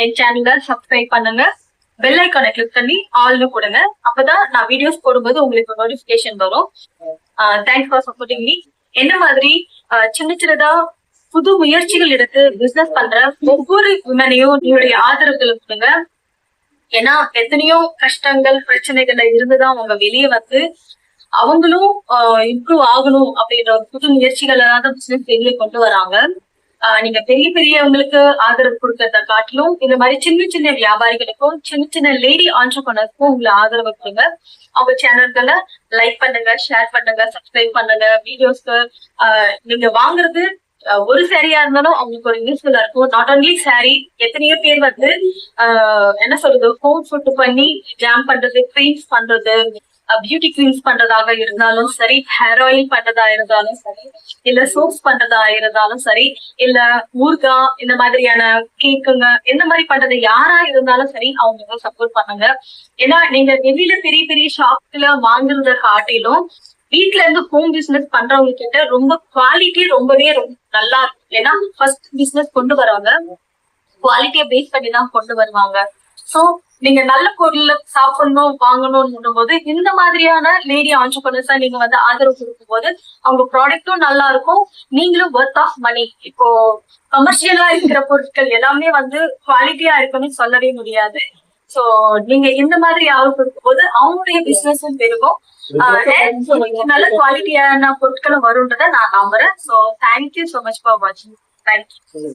என் சேனலை சப்ஸ்கிரைப் பண்ணுங்க. பெல் ஐக்கானை கிளிக் பண்ணி ஆல்னு கொடுங்க அப்பதான் நான் வீடியோஸ் போடும்போது உங்களுக்கு நோட்டிபிகேஷன் வரும். தேங்க்ஸ் ஃபார் சப்போர்ட்டிங் மீ என்ன மாதிரி சின்ன சின்னதா புது முயற்சிகள் எடுத்து பிசினஸ் பண்ற ஒவ்வொரு விமனையும் நீங்களுடைய ஆதரவுகள் கொடுங்க. ஏன்னா எத்தனையோ கஷ்டங்கள் பிரச்சனைகள்ல இருந்துதான் அவங்க வெளியே வந்து அவங்களும் இம்ப்ரூவ் ஆகணும் அப்படின்ற புது முயற்சிகளை தான் பிசினஸ் வெளியே கொண்டு வராங்க. நீங்க பெரிய பெரியவங்களுக்கு ஆதரவு கொடுக்கறத காட்டிலும் இந்த மாதிரி சின்ன சின்ன வியாபாரிகளுக்கும் சின்ன சின்ன லேடி ஆண்டர்பனர்ஸ்க்கும் உங்களை ஆதரவு கொடுங்க. அவங்க சேனல்களை லைக் பண்ணுங்க ஷேர் பண்ணுங்க சப்ஸ்கிரைப் பண்ணுங்க. வீடியோஸ்க்கு நீங்க வாங்குறது ஒரு சாரியா இருந்தாலும் அவங்களுக்கு ஒரு யூஸ்ஃபுல்லா இருக்கும். நாட் ஓன்லி சாரி எத்தனையோ பேர் வந்து ஆஹ் என்ன சொல்றது ஹோம் ஃபுட் பண்ணி ஜாம் பண்றது க்ரீம்ஸ் பண்றது பியூட்டி கிரீம்ஸ் பண்றதாக இருந்தாலும் சரி ஹேர் ஆயில் பண்றதா இருந்தாலும் சரி இல்ல சோப்ஸ் பண்றதா இருந்தாலும் சரி இல்ல ஊர்கா இந்த மாதிரியான கேக்குங்க இந்த மாதிரி பண்றது யாரா இருந்தாலும் சரி அவங்க சப்போர்ட் பண்ணுங்க. ஏன்னா நீங்க வெளியில பெரிய பெரிய ஷாப்ல வாங்குறத காட்டிலும் வீட்ல இருந்து ஹோம் பிசினஸ் பண்றவங்க கிட்ட ரொம்ப குவாலிட்டி ரொம்பவே ரொம்ப நல்லா இருக்கும் ஏன்னா ஃபர்ஸ்ட் பிசினஸ் கொண்டு வராங்க குவாலிட்டியை பேஸ் பண்ணி தான் கொண்டு வருவாங்க. சோ நீங்க நல்ல பொருள் சாப்பிடணும் வாங்கணும்னு போது இந்த மாதிரியான லேடி ஆண்டர்பனர்ஸா நீங்க வந்து ஆதரவு கொடுக்கும் போது அவங்க ப்ராடக்ட்டும் நல்லா இருக்கும். நீங்களும் ஒர்த் ஆஃப் மணி இப்போ கமர்ஷியலா இருக்கிற பொருட்கள் எல்லாமே வந்து குவாலிட்டியா இருக்குன்னு சொல்லவே முடியாது. சோ நீங்க இந்த மாதிரி ஆதரவு கொடுக்கும் போது அவங்களுடைய பிசினஸும் பெருகும். and நல்ல குவாலிட்டியான பொருட்களும் வரும்ன்றதை நான் நம்புறேன். So thank you so much for வாட்சிங் தேங்க்யூ